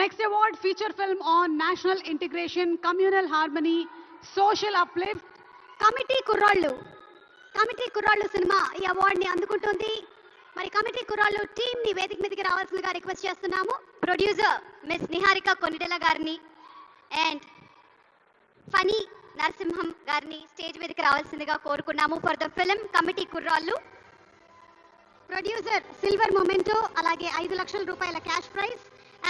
next award, feature film on national integration, communal harmony, social uplift. Committee Kurrallu Committee Kurrallu cinema ఈ అవార్డుని అందుకుంటుంది. మరి committee కుర్రాళ్ళు team ని వేదిక మీదకి రావాల్సిందిగా రిక్వెస్ట్ చేస్తున్నాము. ప్రొడ్యూసర్ మిస్ నిహారిక కొనిటెల గారిని అండ్ ఫనీ నరసింహం గారిని స్టేజ్ మీదకి రావాల్సిందిగా కోరుకున్నాము for the film Committee Kurrallu. Producer silver memento అలాగే ఐదు లక్షల రూపాయల క్యాష్ ప్రైజ్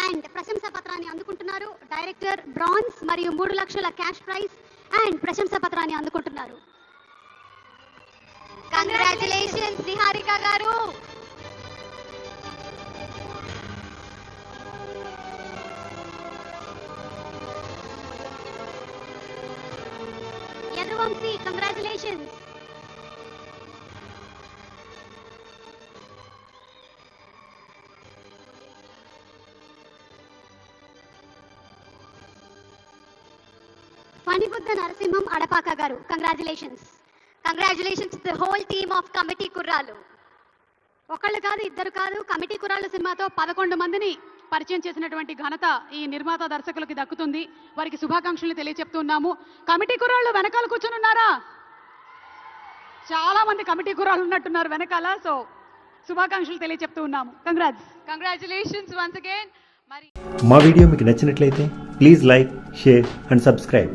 అండ్ ప్రశంసా పత్రాన్ని అందుకుంటున్నారు. డైరెక్టర్ బ్రాన్స్ మరియు మూడు లక్షల క్యాష్ ప్రైజ్ అండ్ ప్రశంసా పత్రాన్ని అందుకుంటున్నారు. కంగ్రాచులేషన్స్ నిహారిక గారు. యదువంశీ కంగ్రాచులేషన్స్ ఫణిబుద్ధ నరసింహం అడపాక గారు. Congratulations congratulations the whole team of Committee Kurrallu ఒకళ్ళు కాదు ఇద్దరు కాదు కమిటీ కురాళ్ళ సినిమాతో పదకొండు మందిని పరిచయం చేసినటువంటి ఘనత ఈ నిర్మాత దర్శకులకి దక్కుతుంది. వారికి శుభాకాంక్షలు తెలియచెప్తున్నాము. కమిటీ కురాళ్ళు వెనకాల కూర్చొని ఉన్నారా చాలా మంది కమిటీ కురాళ్ళు ఉన్నట్టున్నారు వెనకాల సో శుభాకాంక్షలు తెలియచెప్తూ ఉన్నాము. కంగ్రాట్స్ కంగ్రాచులేషన్స్ వన్స్ అగైన్ మరి మా వీడియో మీకు నచ్చినట్లయితే please like share and subscribe.